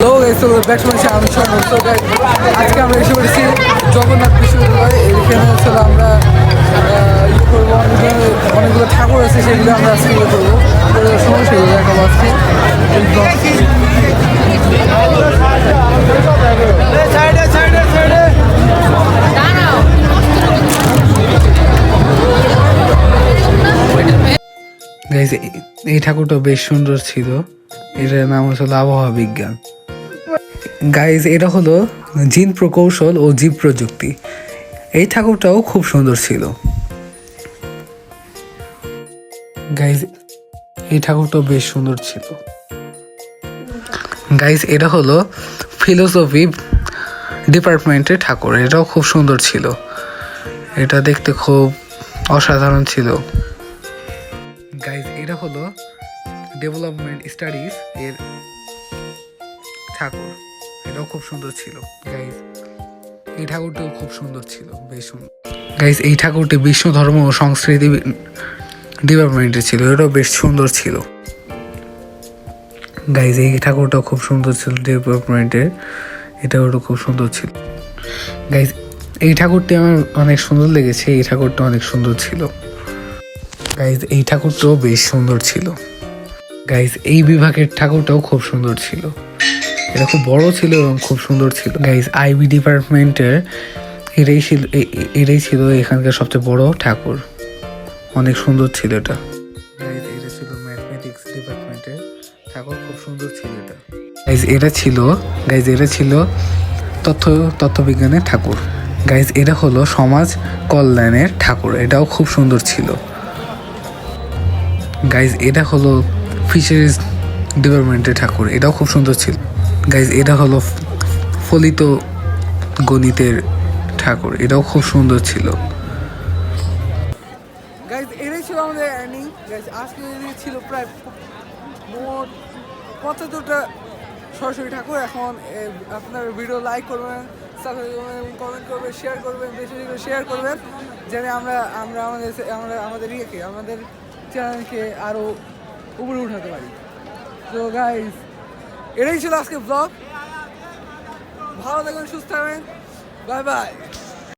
Hello guys তো back to my channel আমি শোনো তো গাইস আজকে আমরা এসে পড়েছি জগন্নাথ বিশ্ববিদ্যালয়। ইয়ে অনেকগুলো ঠাকুর আছে সেগুলো আমরা ইয়ে এই ঠাকুরটা বেশ সুন্দর ছিল। এটার নাম হচ্ছে আবহাওয়া বিজ্ঞান। গাইজ এটা হলো জিন প্রকৌশল ও জীব প্রযুক্তি। এই ঠাকুরটাও খুব সুন্দর ছিল। গাইজ এই ঠাকুরটাও বেশ সুন্দর ছিল। গাইজ এটা হলো ফিলোসফি ডিপার্টমেন্টের ঠাকুর। এটাও খুব সুন্দর ছিল। এটা দেখতে খুব অসাধারণ ছিল। গাইজ এটা হলো ডেভেলপমেন্ট স্টাডিজ এর ঠাকুর। এটাও খুব সুন্দর ছিল। গাইজ এই ঠাকুরটাও খুব সুন্দর ছিল, বেশ সুন্দর গাইজ এই ঠাকুরটি বিশ্ব ধর্ম ও সংস্কৃতি ডিপার্টমেন্টে ছিল, এটাও বেশ সুন্দর ছিল। গাইজ এই ঠাকুরটাও খুব সুন্দর ছিল ডিপার্টমেন্টের এটাও খুব সুন্দর ছিল। গাইজ এই ঠাকুরটি আমার অনেক সুন্দর লেগেছে, এই ঠাকুরটা অনেক সুন্দর ছিল। গাইজ এই ঠাকুরটাও বেশ সুন্দর ছিল। গাইজ এই বিভাগের ঠাকুরটাও খুব সুন্দর ছিল। এটা খুব বড় ছিল এবং খুব সুন্দর ছিল। গাইজ আইবি ডিপার্টমেন্টের এটাই ছিল এটাই ছিল এখানকার সবচেয়ে বড় ঠাকুর। অনেক সুন্দর ছিল এটা। এটা ছিল ম্যাথমেটিক্স ডিপার্টমেন্টের ঠাকুর, খুব সুন্দর ছিল এটা। গাইজ এটা ছিল গাইজ এটা ছিল তথ্য তত্ত্ববিজ্ঞানের ঠাকুর। গাইজ এটা হলো সমাজ কল্যাণের ঠাকুর, এটাও খুব সুন্দর ছিল। গাইজ এটা হলো ফিশারিজ ডিপার্টমেন্টের ঠাকুর, এটাও খুব সুন্দর ছিল। গাইজ এটা হলো ফলিত গণিতের ঠাকুর। এটাও খুব সুন্দর ছিল। গাইজ এটাই ছিল আমাদের আর্নিং গাইজ আজকে ছিল প্রায় মোট পঁচাত্তরটা সরস্বতী ঠাকুর। এখন আপনার ভিডিও লাইক করবেন কমেন্ট করবেন শেয়ার করবেন বেশি বেশি শেয়ার করবেন, যেন আমরা আমরা আমাদের আমরা, আমাদের ইয়েকে, আমাদের চ্যানেলকে আরও উপরে উঠাতে পারি। তো গাইজ এটাই ছিল আজকে ব্লগ ভালো থাকবেন সুস্থ থাকবেন। Bye bye